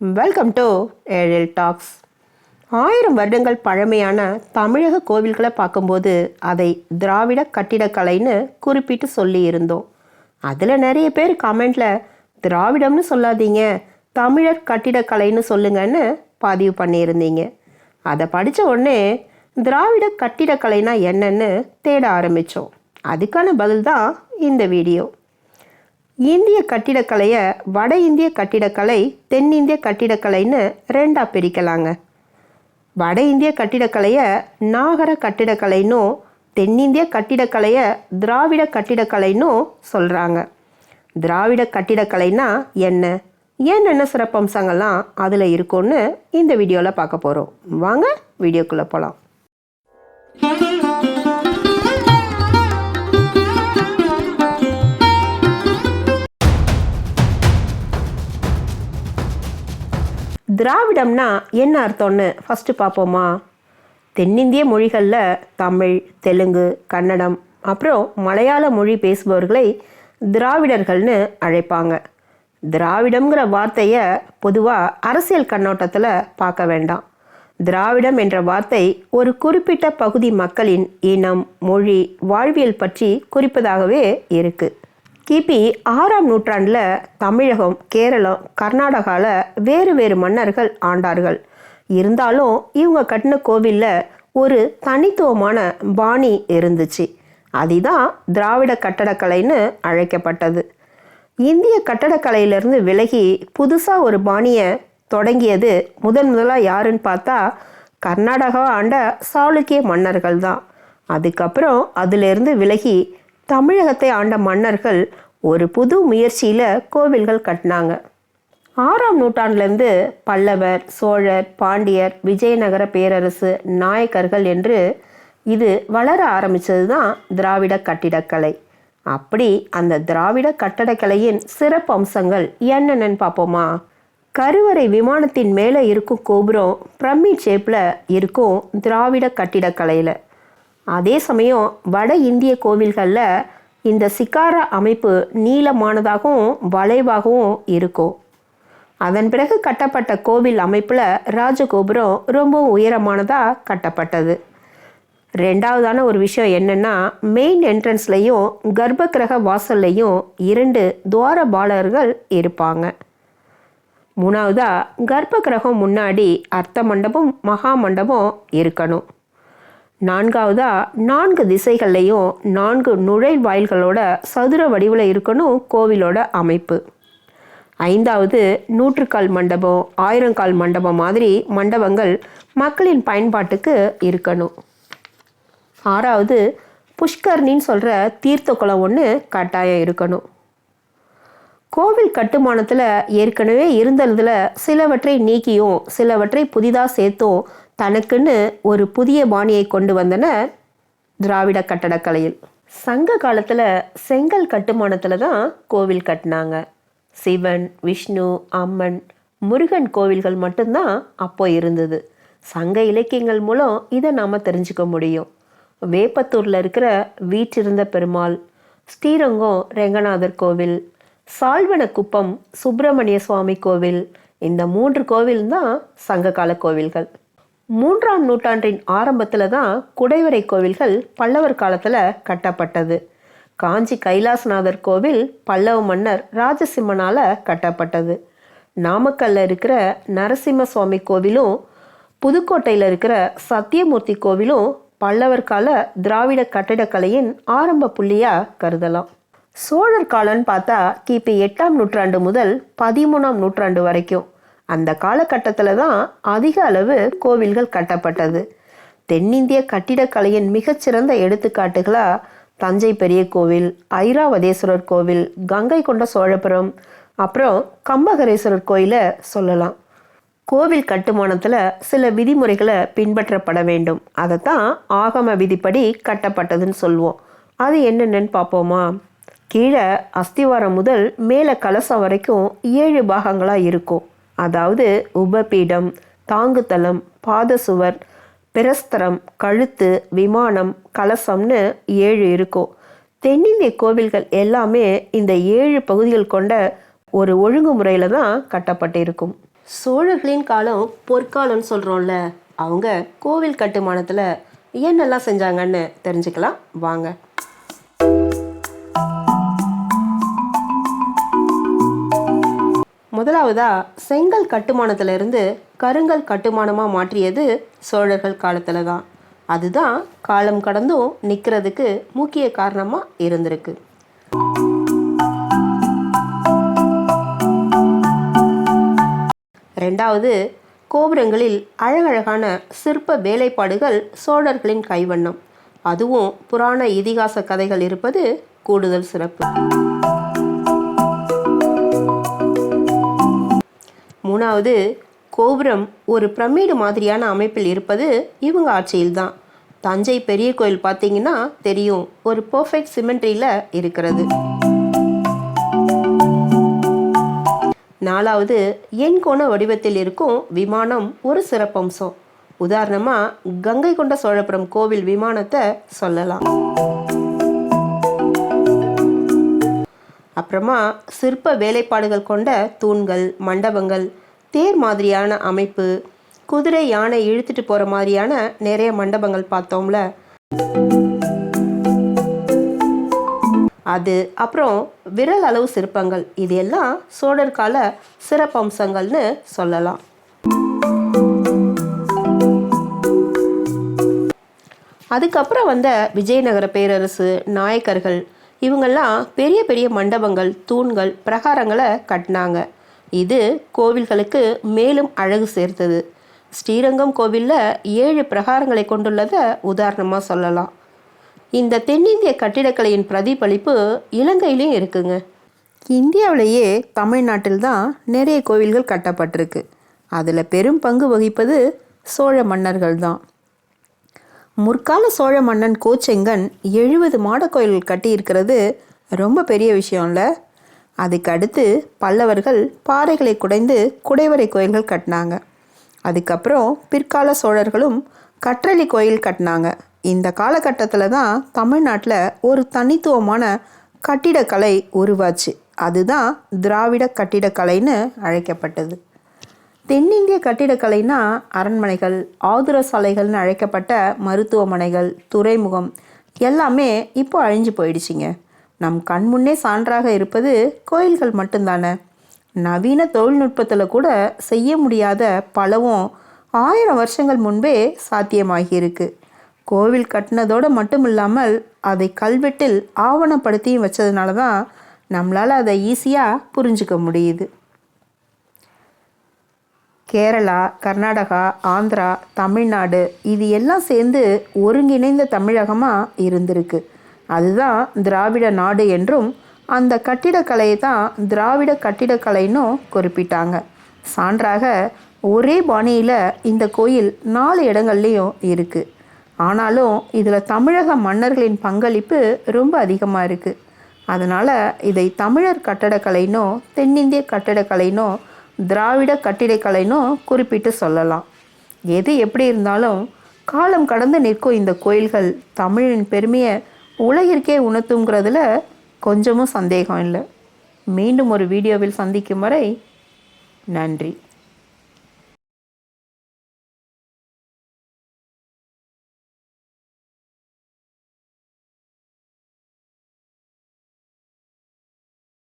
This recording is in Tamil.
வெல்கம் டு ஏழில் டாக்ஸ் ஆயிரம் வருடங்கள் பழமையான தமிழக கோவில்களை பார்க்கும்போது அதை திராவிட கட்டிடக்கலைன்னு குறிப்பிட்டு சொல்லியிருந்தோம். அதில் நிறைய பேர் கமெண்டில் திராவிடம்னு சொல்லாதீங்க தமிழர் கட்டிடக்கலைன்னு சொல்லுங்கன்னு பதிவு பண்ணியிருந்தீங்க. அதை படித்த உடனே திராவிட கட்டிடக்கலைனா என்னன்னு தேட ஆரம்பித்தோம் அதுக்கான பதில் தான் இந்த வீடியோ. இந்திய கட்டிடக்கலையை வட இந்திய கட்டிடக்கலை தென்னிந்திய கட்டிடக்கலைன்னு ரெண்டாக பிரிக்கலாங்க. வட இந்திய கட்டிடக்கலையை நாகர கட்டிடக்கலைன்னும் தென்னிந்திய கட்டிடக்கலையை திராவிட கட்டிடக்கலைன்னும் சொல்கிறாங்க திராவிட கட்டிடக்கலைனா என்ன? என்னென்ன சிறப்பம்சங்கள்லாம் அதில் இருக்கும்னு இந்த வீடியோவில் பார்க்க போகிறோம் வாங்க வீடியோக்குள்ளே போகலாம் திராவிடம்னா என்ன அர்த்தம்னு ஃபஸ்ட்டு பார்ப்போமா? தென்னிந்திய மொழிகளில் தமிழ் தெலுங்கு கன்னடம் அப்புறம் மலையாள மொழி பேசுபவர்களை திராவிடர்கள்னு அழைப்பாங்க. திராவிடம்ங்கிற வார்த்தையை பொதுவாக அரசியல் கண்ணோட்டத்தில் பார்க்க வேண்டாம். திராவிடம் என்ற வார்த்தை ஒரு குறிப்பிட்ட பகுதி மக்களின் இனம் மொழி வாழ்வியல் பற்றி குறிப்பதாகவே இருக்குது கிபி ஆறாம் நூற்றாண்டில் தமிழகம் கேரளம் கர்நாடகாவில் வேறு வேறு மன்னர்கள் ஆண்டார்கள். இருந்தாலும் இவங்க கட்டின கோவிலில் ஒரு தனித்துவமான பாணி இருந்துச்சு. அதுதான் திராவிட கட்டடக்கலைன்னு அழைக்கப்பட்டது. இந்திய கட்டடக்கலையிலிருந்து விலகி புதுசாக ஒரு பாணியை தொடங்கியது முதன் முதலாக யாருன்னு பார்த்தா கர்நாடகா ஆண்ட சாளுக்கிய மன்னர்கள் தான். அதுக்கப்புறம் அதிலிருந்து விலகி தமிழகத்தை ஆண்ட மன்னர்கள் ஒரு புது முயற்சியில் கோவில்கள் கட்டினாங்க. ஆறாம் நூற்றாண்டுலேருந்து பல்லவர் சோழர் பாண்டியர் விஜயநகர பேரரசு நாயக்கர்கள் என்று இது வளர ஆரம்பித்தது தான் திராவிட கட்டிடக்கலை அப்படி அந்த திராவிட கட்டடக்கலையின் சிறப்பு அம்சங்கள் என்னென்னு பார்ப்போமா? கருவறை விமானத்தின் மேலே இருக்கும் கோபுரம் பிரமிட் ஷேப்பில் இருக்கும் திராவிட கட்டிடக்கலையில் அதே சமயம் வட இந்திய கோவில்களில் இந்த சிக்காரா அமைப்பு நீளமானதாகவும் வளைவாகவும் இருக்கும். அதன் பிறகு கட்டப்பட்ட கோவில் அமைப்பில் ராஜகோபுரம் ரொம்ப உயரமானதாக கட்டப்பட்டது. ரெண்டாவதான ஒரு விஷயம் என்னென்னா மெயின் என்ட்ரன்ஸ்லையும் கர்ப்பகிரக வாசல்லையும் இரண்டு துவாரபாலர்கள் இருப்பாங்க. மூணாவதாக கர்ப்பகிரகம் முன்னாடி அர்த்த மண்டபம் மகா மண்டபம் இருக்கணும். நான்காவதா நான்கு திசைகள்லையும் நான்கு நுழைவாயில்களோட சதுர வடிவில் இருக்கணும் கோவிலோட அமைப்பு. ஐந்தாவது நூற்றுக்கால் மண்டபம் ஆயிரங்கால் மண்டபம் மாதிரி மண்டபங்கள் மக்களின் பயன்பாட்டுக்கு இருக்கணும். ஆறாவது புஷ்கர்னின்னு சொல்கிற தீர்த்த குளம் ஒன்று கட்டாயம் இருக்கணும். கோவில் கட்டுமானத்தில் ஏற்கனவே இருந்ததில் சிலவற்றை நீக்கியும் சிலவற்றை புதிதாக சேர்த்தும் தனக்குன்னு ஒரு புதிய பாணியை கொண்டு வந்தனர் திராவிட கட்டடக்கலையில். சங்க காலத்தில் செங்கல் கட்டுமானத்தில் தான் கோவில் கட்டினாங்க. சிவன் விஷ்ணு அம்மன் முருகன் கோவில்கள் மட்டும்தான் அப்போ இருந்தது. சங்க இலக்கியங்கள் மூலம் இதை நாம் தெரிஞ்சுக்க முடியும். வேப்பத்தூரில் இருக்கிற வீற்றிருந்த பெருமாள் ஸ்ரீரங்கம் ரெங்கநாதர் கோவில் சால்வனக்குப்பம் சுப்பிரமணிய சுவாமி கோவில் இந்த மூன்று கோவில் தான் சங்ககால கோவில்கள். மூன்றாம் நூற்றாண்டின் ஆரம்பத்தில் தான் குடைவரை கோவில்கள் பல்லவர் காலத்தில் கட்டப்பட்டது. காஞ்சி கைலாசநாதர் கோவில் பல்லவ மன்னர் ராஜசிம்மனால் கட்டப்பட்டது. நாமக்கல்ல இருக்கிற நரசிம்ம சுவாமி கோவிலும் புதுக்கோட்டையில் இருக்கிற சத்தியமூர்த்தி கோவிலும் பல்லவர் கால திராவிட கட்டிடக்கலையின் ஆரம்ப புள்ளியாக கருதலாம். சோழர் காலம்னு பார்த்தா கிபி எட்டாம் நூற்றாண்டு முதல் பதிமூணாம் நூற்றாண்டு வரைக்கும். அந்த காலகட்டத்தில் தான் அதிக அளவு கோவில்கள் கட்டப்பட்டது. தென்னிந்திய கட்டிடக்கலையின் மிகச்சிறந்த எடுத்துக்காட்டுகளாக தஞ்சை பெரிய கோவில் ஐராவதேஸ்வரர் கோவில் கங்கை கொண்ட சோழபுரம் அப்புறம் கம்பகரேஸ்வரர் கோயிலை சொல்லலாம். கோவில் கட்டுமானத்தில் சில விதிமுறைகளை பின்பற்றப்பட வேண்டும். அதைத்தான் ஆகம விதிப்படி கட்டப்பட்டதுன்னு சொல்லுவோம். அது என்னென்னு பார்ப்போமா? கீழே அஸ்திவாரம் முதல் மேலே கலசம் வரைக்கும் ஏழு பாகங்களாக இருக்கும். அதாவது உபபீடம் தாங்குத்தளம் பாதசுவர் பிரஸ்தரம் கழுத்து விமானம் கலசம்னு ஏழு இருக்கும் தென்னிந்திய கோவில்கள் எல்லாமே இந்த ஏழு பகுதிகள் கொண்ட ஒரு ஒழுங்குமுறையில் தான் கட்டப்பட்டிருக்கும். சோழர்களின் காலம் பொற்காலம்னு சொல்கிறோம்ல அவங்க கோவில் கட்டுமானத்தில் என்னெல்லாம் செஞ்சாங்கன்னு தெரிஞ்சுக்கலாம். வாங்க. முதலாவதா செங்கல் கட்டுமானத்திலிருந்து கருங்கல் கட்டுமானமாக மாற்றியது சோழர்கள் காலத்தில் தான் அதுதான் காலம் கடந்தும் நிற்கிறதுக்கு முக்கிய காரணமாக இருந்திருக்கு. ரெண்டாவது கோபுரங்களில் அழகழகான சிற்ப வேலைப்பாடுகள் சோழர்களின் கைவண்ணம். அதுவும் புராண இதிகாச கதைகள் இருப்பது கூடுதல் சிறப்பு. மூணாவது கோபுரம் ஒரு பிரமிடு மாதிரியான அமைப்பில் இருப்பது இவங்க ஆட்சியில்தான். தஞ்சை பெரிய கோயில் பார்த்தீங்கன்னா தெரியும் ஒரு பர்ஃபெக்ட் சிமெண்ட்ரியில் இருக்கிறது. நாலாவது எண்கோண வடிவத்தில் இருக்கும் விமானம் ஒரு சிறப்பம்சம். உதாரணமாக கங்கை கொண்ட சோழபுரம் கோவில் விமானத்தை சொல்லலாம். அப்புறமா சிற்ப வேலைப்பாடுகள் கொண்ட தூண்கள் மண்டபங்கள் தேர் மாதிரியான அமைப்பு குதிரை யானை இழுத்துட்டு போகிற மாதிரியான நிறைய மண்டபங்கள் பார்த்தோம்ல. அது அப்புறம் விரல் அளவு சிற்பங்கள். இது எல்லாம் சோழர் கால சிறப்பம்சங்கள்னு சொல்லலாம். அதுக்கப்புறம் வந்த விஜயநகர பேரரசு நாயக்கர்கள் இவங்கெல்லாம் பெரிய பெரிய மண்டபங்கள் தூண்கள் பிரகாரங்களை கட்டினாங்க. இது கோவில்களுக்கு மேலும் அழகு சேர்த்தது. ஸ்ரீரங்கம் கோவிலில் ஏழு பிரகாரங்களை கொண்டுள்ளதை உதாரணமாக சொல்லலாம். இந்த தென்னிந்திய கட்டிடக்கலையின் பிரதிபலிப்பு இலங்கையிலையும் இருக்குங்க. இந்தியாவிலேயே தமிழ்நாட்டில் தான் நிறைய கோவில்கள் கட்டப்பட்டிருக்கு. அதில் பெரும் பங்கு வகிப்பது சோழ மன்னர்கள் தான் முற்கால சோழ மன்னன் கோச்செங்கன் எழுபது மாட கோயில்கள் கட்டியிருக்கிறது ரொம்ப பெரிய விஷயம்ல. இல்லை அடுத்து பல்லவர்கள் பாறைகளை குடைந்து குடைவரை கோயில்கள் கட்டினாங்க. அதுக்கப்புறம் பிற்கால சோழர்களும் கற்றளி கோயில் கட்டினாங்க. இந்த காலகட்டத்தில் தான் தமிழ்நாட்டில் ஒரு தனித்துவமான கட்டிடக்கலை உருவாச்சு. அதுதான் திராவிட கட்டிடக்கலைன்னு அழைக்கப்பட்டது. தென்னிந்திய கட்டிடக்கலைனா அரண்மனைகள் ஆதுர சாலைகள்னு அழைக்கப்பட்ட மருத்துவமனைகள் துறைமுகம் எல்லாமே இப்போ அழிஞ்சு போயிடுச்சிங்க. நம் கண் முன்னே சான்றாக இருப்பது கோயில்கள் மட்டும்தானே நவீன தொழில்நுட்பத்தில் கூட செய்ய முடியாத பலவும் ஆயிரம் வருஷங்கள் முன்பே சாத்தியமாகியிருக்கு. கோவில் கட்டினதோடு மட்டும் இல்லாமல் அதை கல்வெட்டில் ஆவணப்படுத்தியும் வச்சதுனால தான் நம்மளால் அதை ஈஸியாக புரிஞ்சுக்க முடியுது. கேரளா கர்நாடகா ஆந்திரா தமிழ்நாடு இது எல்லாம் சேர்ந்து ஒருங்கிணைந்த தமிழகமாக இருந்திருக்கு. அதுதான் திராவிட நாடு என்றும் அந்த கட்டிடக்கலையை தான் திராவிட கட்டிடக்கலைன்னும் குறிப்பிட்டாங்க. சான்றாக ஒரே பாணியில் இந்த கோயில் நாலு இடங்கள்லேயும் இருக்குது ஆனாலும் இதில் தமிழக மன்னர்களின் பங்களிப்பு ரொம்ப அதிகமாக இருக்குது அதனால் இதை தமிழர் கட்டடக்கலைனோ தென்னிந்திய கட்டடக்கலைனோ திராவிட கட்டிடக்கலைனோ குறிப்பிட்டு சொல்லலாம். எது எப்படி இருந்தாலும் காலம் கடந்து நிற்கும் இந்த கோயில்கள் தமிழின் பெருமையை உலகிற்கே உணர்த்துங்கிறதுல கொஞ்சமும் சந்தேகம் இல்லை. மீண்டும் ஒரு வீடியோவில் சந்திக்கும் வரை நன்றி.